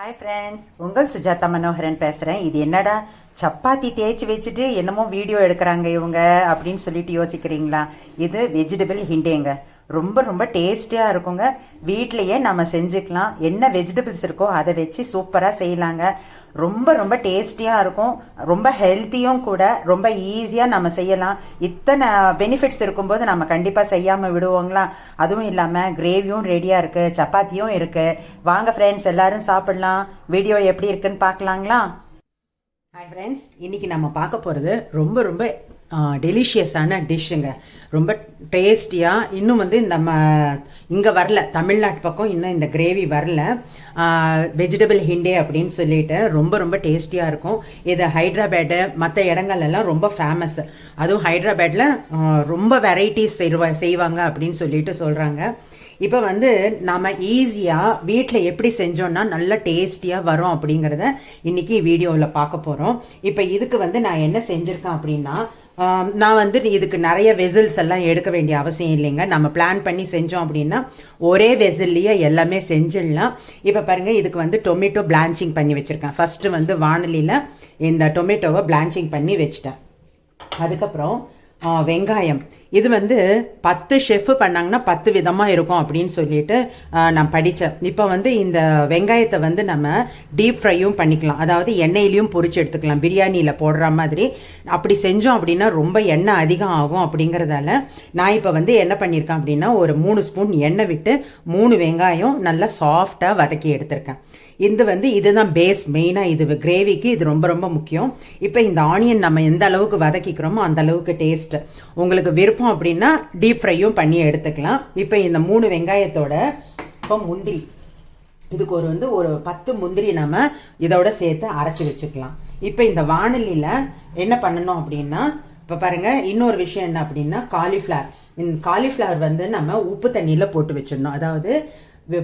Hi friends உங்கள் சுஜாதா மனோகரன் பேசுகிறேன் இது என்னடா? சப்பாத்தி தேய்ச்சி வச்சுட்டு என்னமோ வீடியோ எடுக்கிறாங்க இவங்க அப்படின்னு சொல்லிட்டு யோசிக்கிறீங்களா? இது வெஜிடபிள் ஹிண்டேங்க. ரொம்ப ரொம்ப டேஸ்டியாக இருக்குங்க. வீட்லேயே நம்ம செஞ்சுக்கலாம். என்ன வெஜிடபிள்ஸ் இருக்கோ அதை வச்சு சூப்பராக செய்யலாங்க. ரொம்ப ரொம்ப டேஸ்டியாக இருக்கும். ரொம்ப ஹெல்த்தியும் கூட ரொம்ப ஈஸியாக நம்ம செய்யலாம். இத்தனை பெனிஃபிட்ஸ் இருக்கும்போது நம்ம கண்டிப்பாக செய்யாமல் விடுவோங்களா? அதுவும் இல்லாமல் கிரேவியும் ரெடியாக இருக்குது சப்பாத்தியும் இருக்குது வாங்க ஃப்ரெண்ட்ஸ் எல்லாரும் சாப்பிடலாம். வீடியோ எப்படி இருக்குன்னு பார்க்கலாங்களா? ஹாய் ஃப்ரெண்ட்ஸ் இன்றைக்கி நம்ம பார்க்க போகிறது ரொம்ப ரொம்ப டெலிஷியஸான டிஷ்ஷுங்க ரொம்ப டேஸ்டியாக இன்னும் வந்து நம்ம இங்கே வரல. தமிழ்நாட்டு பக்கம் இன்னும் இந்த கிரேவி வரல. வெஜிடபிள் ஹிண்டே அப்படின்னு சொல்லிட்டு ரொம்ப ரொம்ப டேஸ்டியாக இருக்கும். இது ஹைதராபாடு மற்ற இடங்கள்லாம் ரொம்ப ஃபேமஸ் அதுவும் ஹைட்ராபேட்டில் ரொம்ப வெரைட்டிஸ் செய்வா செய்வாங்க அப்படின்னு சொல்லிட்டு சொல்கிறாங்க இப்போ வந்து நாம் ஈஸியாக வீட்டில் எப்படி செஞ்சோன்னா நல்ல டேஸ்டியாக வரும் அப்படிங்கிறத இன்றைக்கி வீடியோவில் பார்க்க போகிறோம் இப்போ இதுக்கு வந்து நான் என்ன செஞ்சுருக்கேன் அப்படின்னா நான் வந்து இதுக்கு நிறைய வெசல்ஸ் எல்லாம் எடுக்க வேண்டிய அவசியம் இல்லைங்க. நம்ம பிளான் பண்ணி செஞ்சோம் அப்படின்னா ஒரே வெசல்லையே எல்லாமே செஞ்சிடலாம். இப்போ பாருங்கள் இதுக்கு வந்து டொமேட்டோ பிளான்ச்சிங் பண்ணி வச்சுருக்கேன். ஃபஸ்ட்டு வந்து வானலியில் இந்த டொமேட்டோவை பிளான்ச்சிங் பண்ணி வச்சுட்டேன். அதுக்கப்புறம் வெங்காயம். இது வந்து பத்து ஷெஃப் பண்ணாங்கன்னா பத்து விதமாக இருக்கும் அப்படின்னு சொல்லிட்டு நான் படித்தேன் இப்போ வந்து இந்த வெங்காயத்தை வந்து நம்ம டீப் ஃப்ரையும் பண்ணிக்கலாம். அதாவது எண்ணெயிலையும் பொரிச்சு எடுத்துக்கலாம். பிரியாணியில் போடுற மாதிரி. அப்படி செஞ்சோம் அப்படின்னா ரொம்ப எண்ணெய் அதிகம் ஆகும் அப்படிங்கிறதால நான் இப்போ வந்து என்ன பண்ணியிருக்கேன் அப்படின்னா ஒரு மூணு ஸ்பூன் எண்ணெய் விட்டு மூணு வெங்காயம் நல்லா சாஃப்டாக வதக்கி எடுத்திருக்கேன். இது வந்து இதுதான் பேஸ் மெயினாக இது கிரேவிக்கு இது ரொம்ப ரொம்ப முக்கியம். இப்போ இந்த ஆனியன் நம்ம எந்த அளவுக்கு வதக்கிக்கிறோமோ அந்த அளவுக்கு டேஸ்ட் உங்களுக்கு விருப்பம் அப்படின்னா டீப் ஃப்ரையும் பண்ணி எடுத்துக்கலாம். இப்போ இந்த மூணு வெங்காயத்தோட இப்போ முந்திரி. இதுக்கு ஒரு வந்து ஒரு பத்து முந்திரி நம்ம இதோட சேர்த்து அரைச்சி வச்சுக்கலாம். இப்போ இந்த வானலியில் என்ன பண்ணணும் அப்படின்னா இப்போ பாருங்கள் இன்னொரு விஷயம் என்ன அப்படின்னா காலிஃப்ளவர் இந்த காலிஃப்ளவர் வந்து நம்ம உப்பு தண்ணியில் போட்டு வச்சிடணும். அதாவது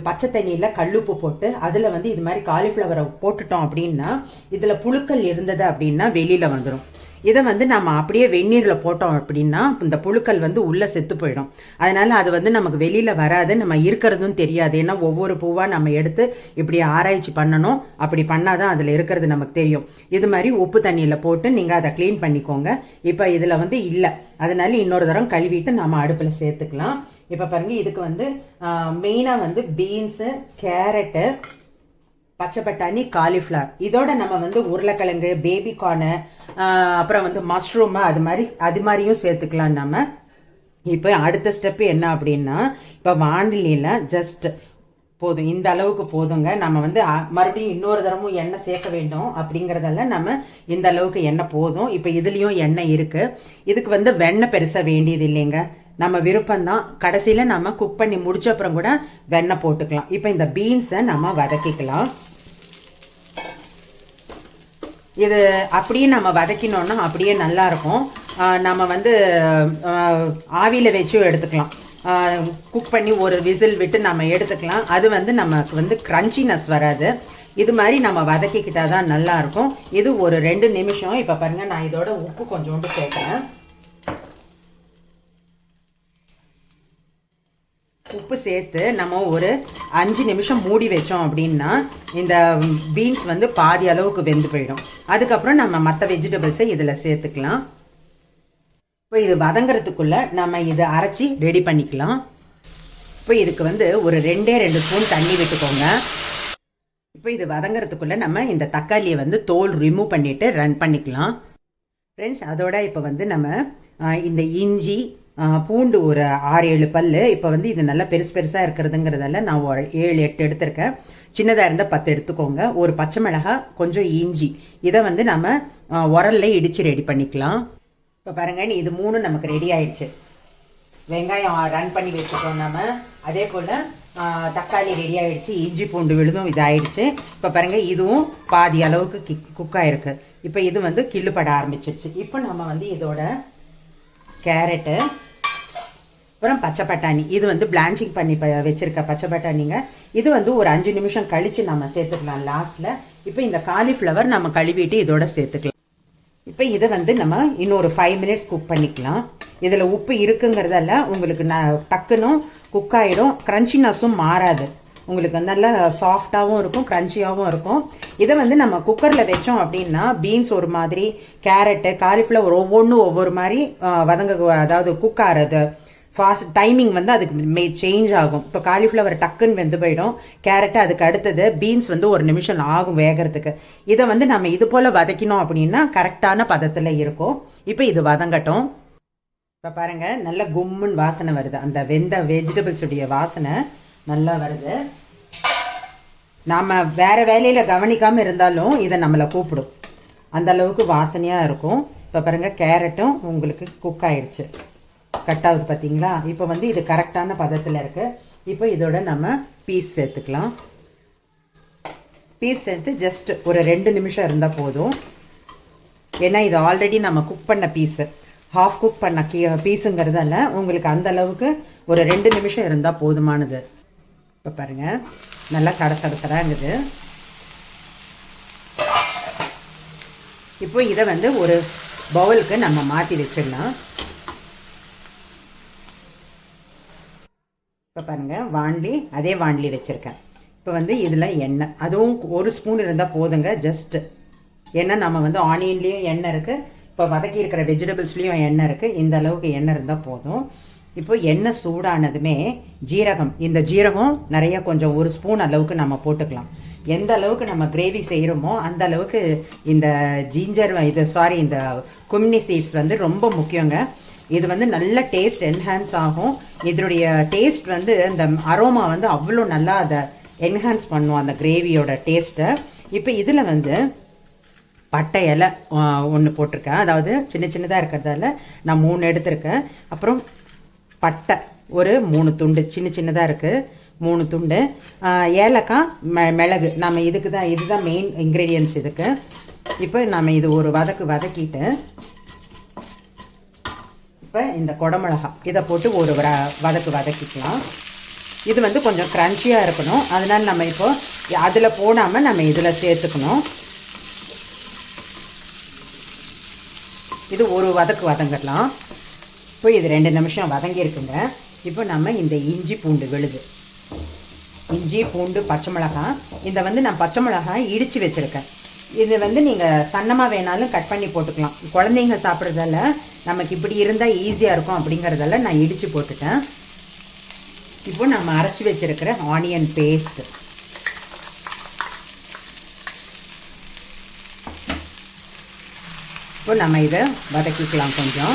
பச்சை தண்ணியில் கல்லுப்பு போட்டு அதில் வந்து இது மாதிரி காலிஃப்ளவரை போட்டுட்டோம் அப்படின்னா இதில் புழுக்கள் இருந்தது அப்படின்னா வெளியில் வந்துடும் இதை வந்து நம்ம அப்படியே வெந்நீரில் போட்டோம் அப்படின்னா இந்த புழுக்கள் வந்து உள்ளே செத்து போயிடும். அதனால் அது வந்து நமக்கு வெளியில் வராது நம்ம இருக்கிறதும் தெரியாது. ஏன்னா ஒவ்வொரு பூவாக நம்ம எடுத்து இப்படி ஆராய்ச்சி பண்ணணும். அப்படி பண்ணால் தான் அதில் இருக்கிறது நமக்கு தெரியும். இது மாதிரி உப்பு தண்ணியில் போட்டு நீங்கள் அதை க்ளீன் பண்ணிக்கோங்க. இப்போ இதில் வந்து இல்லை. அதனால இன்னொரு தரம் கழுவிட்டு நம்ம அடுப்பில் சேர்த்துக்கலாம். இப்போ பாருங்கள் இதுக்கு வந்து மெயினாக வந்து பீன்ஸு கேரட்டு பச்சை பட்டாணி காலிஃப்ளவர் இதோட நம்ம வந்து உருளைக்கிழங்கு பேபிகார்னு அப்புறம் வந்து மஷ்ரூமு அது மாதிரி அது மாதிரியும் சேர்த்துக்கலாம் நம்ம. இப்போ அடுத்த ஸ்டெப்பு என்ன அப்படின்னா இப்போ வானிலையில் ஜஸ்ட் போதும் இந்த அளவுக்கு போதுங்க. நம்ம வந்து மறுபடியும் இன்னொரு தரமும் எண்ணெய் சேர்க்க வேண்டும் அப்படிங்கிறதெல்லாம் நம்ம இந்த அளவுக்கு எண்ணெய் போதும். இப்போ இதுலேயும் எண்ணெய் இருக்குது இதுக்கு வந்து வெண்ணெய் பெருசாக வேண்டியது இல்லைங்க. நம்ம விருப்பம்தான். கடைசியில் நம்ம குக் பண்ணி முடிச்ச அப்புறம் கூட வெண்ணெய் போட்டுக்கலாம். இப்போ இந்த பீன்ஸை நம்ம வதக்கிக்கலாம். இது அப்படியே நம்ம வதக்கினோன்னா அப்படியே நல்லா இருக்கும் நம்ம வந்து ஆவியில் வச்சும் எடுத்துக்கலாம். குக் பண்ணி ஒரு விசில் விட்டு நம்ம எடுத்துக்கலாம். அது வந்து நமக்கு வந்து க்ரன்ச்சினஸ் வராது. இது மாதிரி நம்ம வதக்கிக்கிட்டா தான் நல்லாயிருக்கும். இது ஒரு ரெண்டு நிமிஷம். இப்போ பாருங்கள் நான் இதோட உப்பு கொஞ்சோண்டு சேர்க்குறேன். உப்பு சேர்த்து நம்ம ஒரு அஞ்சு நிமிஷம் மூடி வச்சோம் அப்படின்னா இந்த பீன்ஸ் வந்து பாதி அளவுக்கு வெந்து போயிடும். அதுக்கப்புறம் நம்ம மற்ற வெஜிடபிள்ஸை இதில் சேர்த்துக்கலாம். இப்போ இது வதங்குறதுக்குள்ள நம்ம இதை அரைச்சி ரெடி பண்ணிக்கலாம். இப்போ இதுக்கு வந்து ஒரு ரெண்டே ரெண்டு ஸ்பூன் தண்ணி விட்டுக்கோங்க. இப்போ இது வதங்குறதுக்குள்ள நம்ம இந்த தக்காளியை வந்து தோல் ரிமூவ் பண்ணிட்டு ரன் பண்ணிக்கலாம். ஃப்ரெண்ட்ஸ் அதோட இப்போ வந்து நம்ம இந்த இஞ்சி பூண்டு ஒரு ஆறு ஏழு பல் இப்போ வந்து இது நல்லா பெருசு பெருசாக இருக்கிறதுங்கிறதால நான் ஒரு ஏழு எட்டு எடுத்திருக்கேன். சின்னதாக இருந்தால் பத்து எடுத்துக்கோங்க. ஒரு பச்சை மிளகாய் கொஞ்சம் இஞ்சி. இதை வந்து நம்ம உரல்ல இடித்து ரெடி பண்ணிக்கலாம். இப்போ பாருங்க இது மூணும் நமக்கு ரெடி ஆயிடுச்சு. வெங்காயம் ரன் பண்ணி வச்சுட்டோம் நம்ம அதே போல் தக்காளி ரெடி ஆயிடுச்சு. இஞ்சி பூண்டு விழுதும் இதாயிடுச்சு. இப்போ பாருங்கள் இதுவும் பாதி அளவுக்கு கிக் குக்காயிருக்கு இப்போ இது வந்து கிள்ளுப்பட ஆரம்பிச்சிருச்சு. இப்போ நம்ம வந்து இதோட கேரட்டு அப்புறம் பச்சை பட்டாணி. இது வந்து பிளான்ச்சிங் பண்ணி ப வச்சுருக்க பச்சை பட்டாணிங்க. இது வந்து ஒரு அஞ்சு நிமிஷம் கழித்து நம்ம சேர்த்துக்கலாம் லாஸ்ட்டில் இப்போ இந்த காலிஃப்ளவர் நம்ம கழுவிட்டு இதோட சேர்த்துக்கலாம். இப்போ இதை வந்து நம்ம இன்னொரு ஃபைவ் மினிட்ஸ் குக் பண்ணிக்கலாம். இதில் உப்பு இருக்குங்கிறதால உங்களுக்கு நான் டக்குன்னு குக் ஆகிடும் க்ரன்ச்சினஸும் மாறாது. உங்களுக்கு நல்லா சாஃப்டாகவும் இருக்கும் க்ரன்ச்சியாகவும் இருக்கும். இதை வந்து நம்ம குக்கரில் வச்சோம் அப்படின்னா பீன்ஸ் ஒரு மாதிரி கேரட்டு காலிஃப்ளவர் ஒவ்வொன்றும் ஒவ்வொரு மாதிரி வதங்க அதாவது குக் ஆகிறது ஃபாஸ்ட் டைமிங் வந்து அதுக்கு மே சேஞ்ச் ஆகும். இப்போ காலிஃப்ளவர் டக்குன்னு வெந்து போயிடும். கேரட்டு அதுக்கு அடுத்தது பீன்ஸ் வந்து ஒரு நிமிஷம் ஆகும் வேகிறதுக்கு. இதை வந்து நம்ம இது போல் வதக்கினோம் அப்படின்னா கரெக்டான பதத்தில் இருக்கும். இப்போ இது வதங்கட்டும். இப்போ பாருங்கள் நல்ல கும்முன்னு வாசனை வருது. அந்த வெந்த வெஜிடபிள்ஸுடைய வாசனை நல்லா வருது. நாம் வேற வேலையில் கவனிக்காமல் இருந்தாலும் இதை நம்மளை கூப்பிடும். அந்த அளவுக்கு வாசனையாக இருக்கும். இப்போ பாருங்கள் கேரட்டும் உங்களுக்கு குக் ஆயிடுச்சு கட் ஆகுது பார்த்தீங்களா இப்போ வந்து இது கரெக்டான பதத்தில் இருக்குது இப்போ இதோட நம்ம பீஸ் சேர்த்துக்கலாம். பீஸ் சேர்த்து ஜஸ்ட் ஒரு ரெண்டு நிமிஷம் இருந்தால் போதும். ஏன்னா இது ஆல்ரெடி நம்ம குக் பண்ண பீஸு ஹாஃப் குக் பண்ண கீ பீஸுங்கிறதால உங்களுக்கு அந்த அளவுக்கு ஒரு ரெண்டு நிமிஷம் இருந்தால் போதுமானது. இப்போ பாருங்கள் நல்லா சட சட இப்போ இதை வந்து ஒரு பவுலுக்கு நம்ம மாற்றி வச்சிடலாம். இப்போ பாருங்கள் வாண்டி அதே வாண்டி வச்சுருக்கேன். இப்போ வந்து இதில் எண்ணெய். அதுவும் ஒரு ஸ்பூன் இருந்தால் போதுங்க ஜஸ்ட்டு ஏன்னா நம்ம வந்து ஆனியன்லேயும் எண்ணெய் இருக்குது இப்போ வதக்கி இருக்கிற வெஜிடபிள்ஸ்லேயும் எண்ணெய் இருக்குது இந்த அளவுக்கு எண்ணெய் இருந்தால் போதும். இப்போ எண்ணெய் சூடானதுமே ஜீரகம். இந்த ஜீரகம் நிறைய கொஞ்சம் ஒரு ஸ்பூன் அளவுக்கு நம்ம போட்டுக்கலாம். எந்த அளவுக்கு நம்ம கிரேவி செய்கிறோமோ அந்த அளவுக்கு இந்த ஜிஞ்சர் இது சாரி இந்த கும்னி சீட்ஸ் வந்து ரொம்ப முக்கியங்க. இது வந்து நல்ல டேஸ்ட் என்ஹான்ஸ் ஆகும். இதனுடைய டேஸ்ட் வந்து இந்த அரோமா வந்து அவ்வளோ நல்லா அதை என்ஹான்ஸ் பண்ணும் அந்த கிரேவியோட டேஸ்ட்டை இப்போ இதில் வந்து பட்டை இலை ஒன்று போட்டிருக்கேன். அதாவது சின்ன சின்னதாக இருக்கிறதால நான் மூணு எடுத்திருக்கேன். அப்புறம் பட்டை ஒரு மூணு துண்டு சின்ன சின்னதாக இருக்குது மூணு துண்டு. ஏலக்காய் ம மிளகு. நம்ம இதுக்கு தான் இதுதான் மெயின் இன்க்ரீடியன்ஸ் இதுக்கு. இப்போ நம்ம இது ஒரு வதக்கு வதக்கிட்டு இப்போ இந்த குடமிளகா. இதை போட்டு ஒரு வர- வதக்கு வதக்கிக்கலாம். இது வந்து கொஞ்சம் க்ரன்ச்சியாக இருக்கணும். அதனால நம்ம இப்போ அதில் போடாமல் நம்ம இதில் சேர்த்துக்கணும். இது ஒரு வதக்கு வதங்கிடலாம் இப்போ இது ரெண்டு நிமிஷம் வதங்கியிருக்குங்க. இப்போ நம்ம இந்த இஞ்சி பூண்டு விழுது. இஞ்சி பூண்டு பச்சை மிளகாய் இதை வந்து நான் பச்சை மிளகாய் இடித்து வச்சுருக்கேன். இது வந்து நீங்கள் சன்னமாக வேணாலும் கட் பண்ணி போட்டுக்கலாம். குழந்தைங்க சாப்பிட்றதால நமக்கு இப்படி இருந்தால் ஈஸியாக இருக்கும் அப்படிங்கிறதெல்லாம் நான் இடித்து போட்டுட்டேன். இப்போ நம்ம அரைச்சி வச்சிருக்கிற ஆனியன் பேஸ்ட் இப்போ நம்ம இதை வதக்கிக்கலாம் கொஞ்சம்.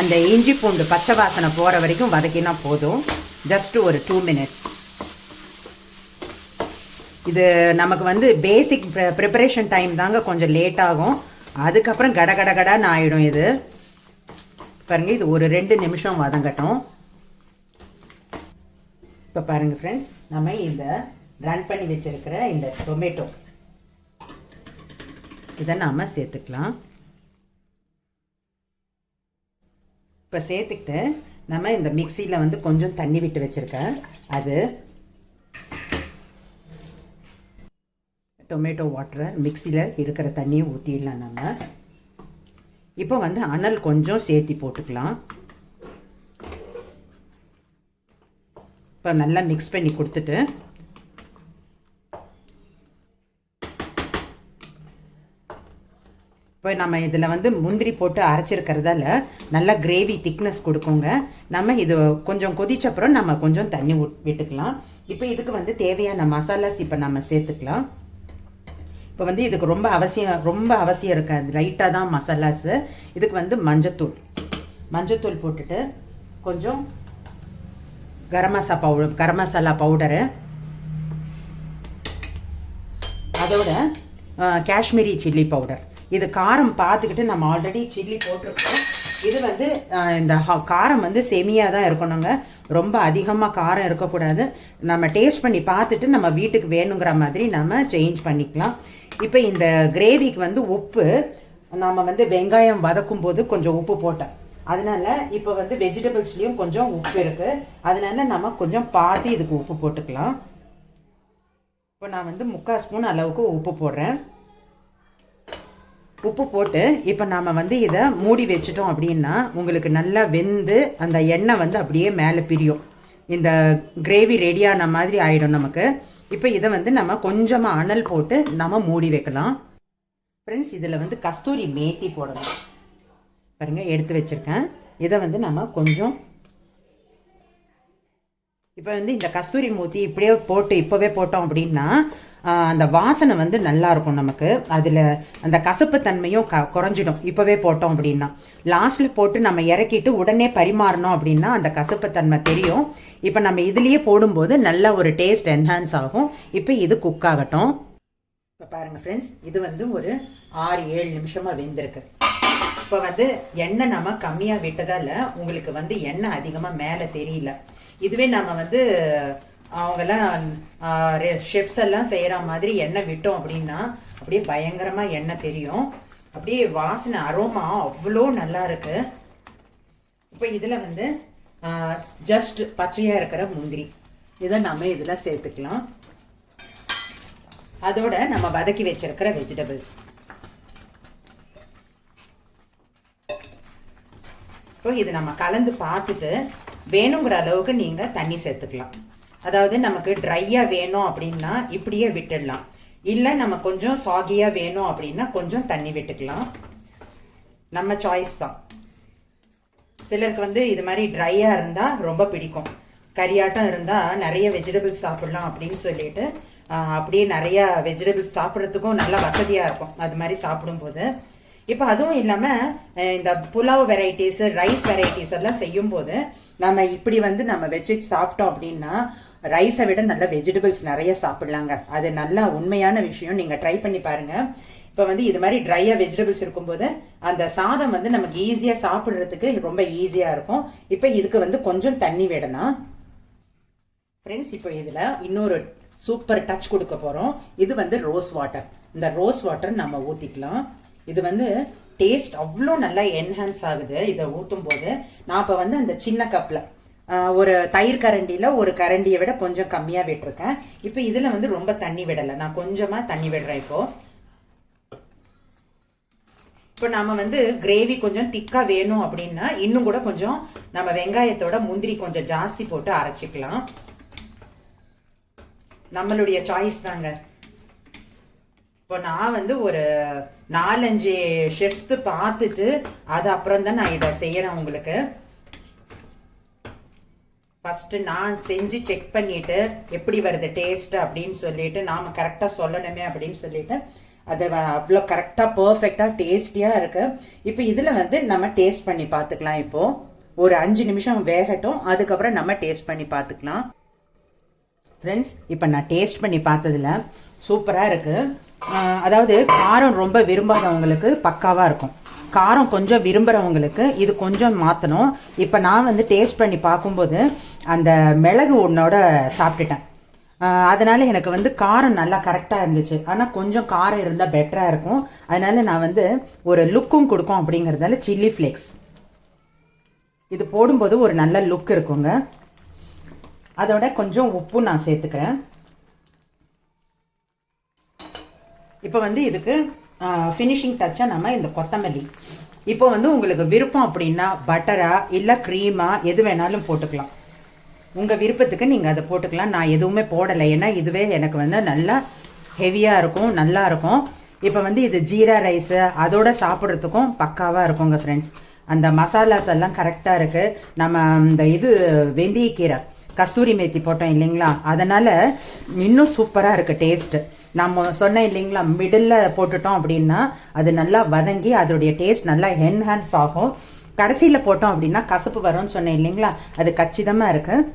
அந்த இஞ்சி பூண்டு பச்சை வாசனை போகிற வரைக்கும் வதக்கினா போதும். ஜஸ்ட்டு ஒரு டூ மினிட்ஸ் இது நமக்கு வந்து பேசிக் ப்ரிப்பரேஷன் டைம் தாங்க கொஞ்சம் லேட் ஆகும். அதுக்கப்புறம் கட கட கடன்னு ஆகிடும் இது. பாருங்கள் இது ஒரு ரெண்டு நிமிஷம் வதங்கட்டும் இப்போ பாருங்கள் ஃப்ரெண்ட்ஸ் நம்ம இந்த ரன் பண்ணி வச்சுருக்கிற இந்த டொமேட்டோ இதை நாம் சேர்த்துக்கலாம். இப்போ சேர்த்துக்கிட்டு நம்ம இந்த மிக்சியில் வந்து கொஞ்சம் தண்ணி விட்டு வச்சுருக்கேன். அது டொமேட்டோ வாட்டரை மிக்சியில் இருக்கிற தண்ணியை ஊற்றிடலாம் நம்ம. இப்போ வந்து அனல் கொஞ்சம் சேர்த்தி போட்டுக்கலாம். இப்போ நல்லா மிக்ஸ் பண்ணி கொடுத்துட்டு. இப்போ நம்ம இதில் வந்து முந்திரி போட்டு அரைச்சிருக்கிறதால நல்லா கிரேவி திக்னஸ் கொடுக்குங்க. நம்ம இது கொஞ்சம் கொதிச்சப்புறம் நம்ம கொஞ்சம் தண்ணி விட்டுக்கலாம். இப்போ இதுக்கு வந்து தேவையான மசாலாஸ் இப்போ நம்ம சேர்த்துக்கலாம். இப்போ வந்து இதுக்கு ரொம்ப அவசியம் ரொம்ப அவசியம் இருக்காது. லைட்டாக தான் மசாலாஸு. இதுக்கு வந்து மஞ்சத்தூள். மஞ்சத்தூள் போட்டுட்டு கொஞ்சம் கரம் மசாலா பவுடர் கரம் மசாலா பவுடரு அதோட காஷ்மீரி சில்லி பவுடர் இது காரம் பார்த்துக்கிட்டு நம்ம ஆல்ரெடி சில்லி போட்டிருக்கோம். இது வந்து இந்த காரம் வந்து செமியாக தான் இருக்கணுங்க. ரொம்ப அதிகமாக காரம் இருக்கக்கூடாது. நம்ம டேஸ்ட் பண்ணி பார்த்துட்டு நம்ம வீட்டுக்கு வேணுங்கிற மாதிரி நம்ம சேஞ்ச் பண்ணிக்கலாம். இப்போ இந்த கிரேவிக்கு வந்து உப்பு நம்ம வந்து வெங்காயம் வதக்கும் போது கொஞ்சம் உப்பு போட்டேன். அதனால இப்போ வந்து வெஜிடபிள்ஸ்லேயும் கொஞ்சம் உப்பு இருக்குது அதனால நம்ம கொஞ்சம் பார்த்து இதுக்கு உப்பு போட்டுக்கலாம். இப்போ நான் வந்து முக்கால் ஸ்பூன் அளவுக்கு உப்பு போடுறேன். உப்பு போட்டு இப்போ நாம் வந்து இதை மூடி வச்சிட்டோம் அப்படின்னா உங்களுக்கு நல்லா வெந்து அந்த எண்ணெய் வந்து அப்படியே மேலே பிரியும். இந்த கிரேவி ரெடியான மாதிரி ஆயிடும் நமக்கு. இப்போ இதை வந்து நம்ம கொஞ்சமாக அனல் போட்டு நம்ம மூடி வைக்கலாம். ஃப்ரெண்ட்ஸ் இதில் வந்து கஸ்தூரி மேத்தி போடணும். பாருங்கள் எடுத்து வச்சிருக்கேன். இதை வந்து நம்ம கொஞ்சம் இப்போ வந்து இந்த கஸ்தூரி மூத்தி இப்படியே போட்டு இப்போவே போட்டோம் அப்படின்னா அந்த வாசனை வந்து நல்லா இருக்கும் நமக்கு. அதில் அந்த கசப்பு தன்மையும் க குறைஞ்சிடும். இப்போவே போட்டோம் அப்படின்னா. லாஸ்ட்டில் போட்டு நம்ம இறக்கிட்டு உடனே பரிமாறணும் அப்படின்னா அந்த கசப்பு தன்மை தெரியும். இப்போ நம்ம இதுலேயே போடும்போது நல்ல ஒரு டேஸ்ட் என்ஹான்ஸ் ஆகும். இப்போ இது குக் ஆகட்டும். இப்போ பாருங்கள் ஃப்ரெண்ட்ஸ் இது வந்து ஒரு ஆறு ஏழு நிமிஷமாக வெந்திருக்கு. இப்போ வந்து எண்ணெய் நம்ம கம்மியாக விட்டதால உங்களுக்கு வந்து எண்ணெய் அதிகமாக மேலே தெரியல. இதுவே நம்ம வந்து அவங்கெல்லாம் ஷெப்ஸ் எல்லாம் செய்கிற மாதிரி எண்ணெய் விட்டோம் அப்படின்னா அப்படியே பயங்கரமாக எண்ணெய் தெரியும். அப்படியே வாசனை அரோமா அவ்வளோ நல்லா இருக்கு. இப்போ இதில் வந்து ஜஸ்ட் பச்சையாக இருக்கிற முந்திரி. இதை நம்ம இதில் சேர்த்துக்கலாம். அதோட நம்ம வதக்கி வச்சிருக்கிற வெஜிடபிள்ஸ் இப்போ இது நம்ம கலந்து பார்த்துட்டு வேணுங்கிற அளவுக்கு நீங்கள் தண்ணி சேர்த்துக்கலாம். அதாவது நமக்கு ட்ரையாக வேணும் அப்படின்னா இப்படியே விட்டுடலாம். இல்லை நம்ம கொஞ்சம் சாகியாக வேணும் அப்படின்னா கொஞ்சம் தண்ணி விட்டுக்கலாம். நம்ம சாய்ஸ் தான். சிலருக்கு வந்து இது மாதிரி ட்ரையாக இருந்தால் ரொம்ப பிடிக்கும். கறியாட்டம் இருந்தால் நிறைய வெஜிடபிள்ஸ் சாப்பிடலாம் அப்படின்னு சொல்லிட்டு அப்படியே நிறைய வெஜிடபிள்ஸ் சாப்பிட்றதுக்கும் நல்ல வசதியாக இருக்கும். அது மாதிரி சாப்பிடும்போது. இப்போ அதுவும் இல்லாமல் இந்த புலாவ் வெரைட்டிஸ் ரைஸ் வெரைட்டிஸ் எல்லாம் செய்யும்போது நம்ம இப்படி வந்து நம்ம வச்சு சாப்பிட்டோம் அப்படின்னா ரைஸை விட நல்ல வெஜிடபிள்ஸ் நிறைய சாப்பிடலாங்க. அது நல்ல உண்மையான விஷயம். நீங்கள் ட்ரை பண்ணி பாருங்க. இப்போ வந்து இது மாதிரி ட்ரையாக வெஜிடபிள்ஸ் இருக்கும்போது அந்த சாதம் வந்து நமக்கு ஈஸியாக சாப்பிட்றதுக்கு ரொம்ப ஈஸியாக இருக்கும். இப்போ இதுக்கு வந்து கொஞ்சம் தண்ணி விடணும். ஃப்ரெண்ட்ஸ் இப்போ இதில் இன்னொரு சூப்பர் டச் கொடுக்க போகிறோம் இது வந்து ரோஸ் வாட்டர் இந்த ரோஸ் வாட்டர் நம்ம ஊற்றிக்கலாம் இது வந்து டேஸ்ட் அவ்வளோ நல்லா என்ஹான்ஸ் ஆகுது. இதை ஊற்றும் போது நான் இப்போ வந்து அந்த சின்ன கப்பில் ஒரு தயிர் கரண்டியில் ஒரு கரண்டியை விட கொஞ்சம் கம்மியாக விட்டுருக்கேன். இப்போ இதில் வந்து ரொம்ப தண்ணி விடலை. நான் கொஞ்சமாக தண்ணி விடுறேன் இப்போது இப்போ நம்ம வந்து கிரேவி கொஞ்சம் திக்காக வேணும் அப்படின்னா இன்னும் கூட கொஞ்சம் நம்ம வெங்காயத்தோட முந்திரி கொஞ்சம் ஜாஸ்தி போட்டு அரைச்சிக்கலாம். நம்மளுடைய சாய்ஸ் தாங்க. இப்போ நான் வந்து ஒரு நாலஞ்சு ஷெஃப்ஸ் பார்த்துட்டு அது அப்புறம் தான் நான் இதை செய்யறேன் உங்களுக்கு. ஃபஸ்ட்டு நான் செஞ்சு செக் பண்ணிட்டு எப்படி வருது டேஸ்ட் அப்படின்னு சொல்லிட்டு நாம் கரெக்டாக சொல்லணுமே அப்படின்னு சொல்லிட்டு அது அவ்வளோ கரெக்டாக பர்ஃபெக்டாக டேஸ்டியாக இருக்கு. இப்போ இதில் வந்து நம்ம டேஸ்ட் பண்ணி பார்த்துக்கலாம் இப்போது ஒரு அஞ்சு நிமிஷம் வேகட்டும் அதுக்கப்புறம் நம்ம டேஸ்ட் பண்ணி பார்த்துக்கலாம். ஃப்ரெண்ட்ஸ் இப்போ நான் டேஸ்ட் பண்ணி பார்த்ததுல சூப்பராக இருக்குது அதாவது காரம் ரொம்ப விரும்பாதவங்களுக்கு பக்காவாக இருக்கும். காரம் கொஞ்சம் விரும்புகிறவங்களுக்கு இது கொஞ்சம் மாற்றணும் இப்போ நான் வந்து டேஸ்ட் பண்ணி பார்க்கும்போது அந்த மிளகு உன்னோட சாப்பிட்டுட்டேன். அதனால் எனக்கு வந்து காரம் நல்லா கரெக்டாக இருந்துச்சு. ஆனால் கொஞ்சம் காரம் இருந்தால் பெட்டராக இருக்கும். அதனால நான் வந்து ஒரு லுக்கும் கொடுக்கும் அப்படிங்கிறதால சில்லி ஃப்ளேக்ஸ் இது போடும்போது ஒரு நல்ல லுக் இருக்குங்க. அதோட கொஞ்சம் உப்பு நான் சேர்த்துக்கிறேன். இப்போ வந்து இதுக்கு ஃபினிஷிங் டச்சாக நம்ம இந்த கொத்தமல்லி. இப்போ வந்து உங்களுக்கு விருப்பம் அப்படின்னா பட்டரா இல்லை க்ரீமா எது வேணாலும் போட்டுக்கலாம். உங்கள் விருப்பத்துக்கு நீங்கள் அதை போட்டுக்கலாம். நான் எதுவுமே போடலை. ஏன்னா இதுவே எனக்கு வந்து நல்லா ஹெவியாக இருக்கும் நல்லா இருக்கும். இப்போ வந்து இது ஜீரா ரைஸு அதோட சாப்பிட்றதுக்கும் பக்காவாக இருக்குங்க ஃப்ரெண்ட்ஸ் அந்த மசாலாஸ் எல்லாம் கரெக்டாக இருக்குது நம்ம இந்த இது வெந்தயக்கீரை கஸ்தூரி மேத்தி போட்டோம் இல்லைங்களா? அதனால் இன்னும் சூப்பராக இருக்குது டேஸ்ட்டு நம்ம சொன்னேன் இல்லைங்களா மிடில் போட்டுட்டோம் அப்படின்னா அது நல்லா வதங்கி அதோடைய டேஸ்ட் நல்லா என்ஹான்ஸ் ஆகும். கடைசியில் போட்டோம் அப்படின்னா கசப்பு வரும்னு சொன்னேன் இல்லைங்களா அது கச்சிதமாக இருக்குது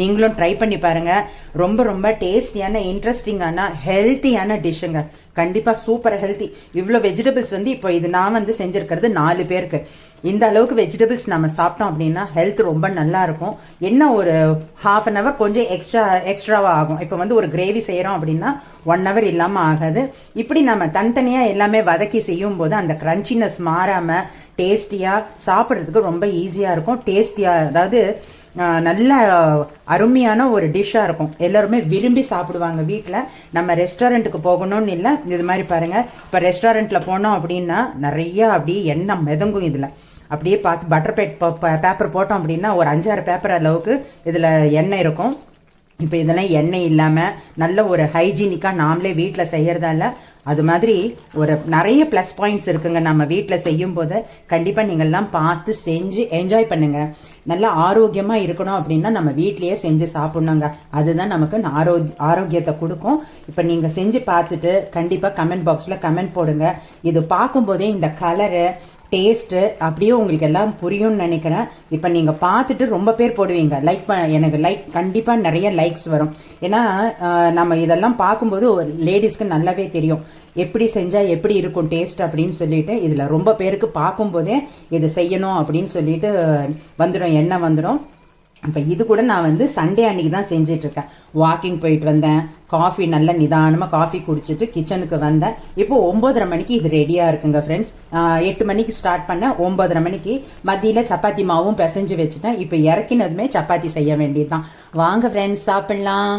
நீங்களும் ட்ரை பண்ணி பாருங்க. ரொம்ப ரொம்ப டேஸ்டியான இன்ட்ரெஸ்டிங்கான ஹெல்த்தியான டிஷ்ஷுங்க கண்டிப்பாக சூப்பர் ஹெல்த்தி இவ்வளோ வெஜிடபிள்ஸ் வந்து இப்போ இது நான் வந்து செஞ்சுருக்கிறது நாலு பேருக்கு. இந்த அளவுக்கு வெஜிடபிள்ஸ் நம்ம சாப்பிட்டோம் அப்படின்னா ஹெல்த் ரொம்ப நல்லா இருக்கும். என்ன ஒரு ஹாஃப் அன் ஹவர் கொஞ்சம் எக்ஸ்ட்ரா எக்ஸ்ட்ராவாக ஆகும். இப்போ வந்து ஒரு கிரேவி செய்கிறோம் அப்படின்னா ஒன் ஹவர் இல்லாமல் ஆகாது. இப்படி நம்ம தனித்தனியாக எல்லாமே வதக்கி செய்யும் போது அந்த க்ரன்ச்சினஸ் மாறாமல் டேஸ்டியாக சாப்பிட்றதுக்கு ரொம்ப ஈஸியாக இருக்கும். டேஸ்டியாக அதாவது நல்ல அருமையான ஒரு டிஷ்ஷாக இருக்கும். எல்லாருமே விரும்பி சாப்பிடுவாங்க வீட்டில் நம்ம ரெஸ்டாரண்ட்டுக்கு போகணும்னு இல்லை. இது மாதிரி பாருங்கள் இப்போ ரெஸ்டாரண்ட்டில் போனோம் அப்படின்னா நிறையா அப்படியே எண்ணெய் மிதங்கும் இதில். அப்படியே பார்த்து பட்டர் பேட் பேப்பர் போட்டோம் அப்படின்னா ஒரு அஞ்சாறு பேப்பர் அளவுக்கு இதில் எண்ணெய் இருக்கும். இப்போ இதெல்லாம் எண்ணெய் இல்லாமல் நல்ல ஒரு ஹைஜீனிக்காக நாமளே வீட்டில் செய்கிறதால அது மாதிரி ஒரு நிறைய ப்ளஸ் பாயிண்ட்ஸ் இருக்குங்க. நம்ம வீட்டில் செய்யும் போது கண்டிப்பாக நீங்கள்லாம் பார்த்து செஞ்சு என்ஜாய் பண்ணுங்க. நல்லா ஆரோக்கியமாக இருக்கணும் அப்படின்னா நம்ம வீட்லேயே செஞ்சு சாப்பிட்ணுங்க. அதுதான் நமக்கு ஆரோ ஆரோக்கியத்தை கொடுக்கும். இப்போ நீங்கள் செஞ்சு பார்த்துட்டு கண்டிப்பாக கமெண்ட் பாக்ஸில் கமெண்ட் போடுங்க. இது பார்க்கும்போதே இந்த கலரு டேஸ்ட்டு அப்படியே உங்களுக்கு எல்லாம் புரியும்னு நினைக்கிறேன். இப்போ நீங்கள் பார்த்துட்டு ரொம்ப பேர் போடுவீங்க. லைக் ப எனக்கு லைக் கண்டிப்பாக நிறைய லைக்ஸ் வரும். ஏன்னா நம்ம இதெல்லாம் பார்க்கும்போது ஒரு லேடிஸ்க்கு நல்லாவே தெரியும். எப்படி செஞ்சால் எப்படி இருக்கும் டேஸ்ட் அப்படின்னு சொல்லிட்டு இதில் ரொம்ப பேருக்கு பார்க்கும்போதே இது செய்யணும் அப்படின்னு சொல்லிட்டு வந்துடும் எண்ணெய் வந்துடும் இப்போ இது கூட நான் வந்து சண்டே அன்னைக்கு தான் செஞ்சிட்ருக்கேன் வாக்கிங் போயிட்டு வந்தேன். காஃபி நல்ல நிதானமாக காஃபி குடிச்சிட்டு கிச்சனுக்கு வந்தேன். இப்போ ஒம்போதரை மணிக்கு இது ரெடியாக இருக்குங்க ஃப்ரெண்ட்ஸ் எட்டு மணிக்கு ஸ்டார்ட் பண்ணேன். ஒம்போதரை மணிக்கு மத்தியில் சப்பாத்தி மாவும் பிசைஞ்சு வச்சுட்டேன். இப்போ இறக்கினதுமே சப்பாத்தி செய்ய வேண்டியதுதான். வாங்க ஃப்ரெண்ட்ஸ் சாப்பிட்லாம்.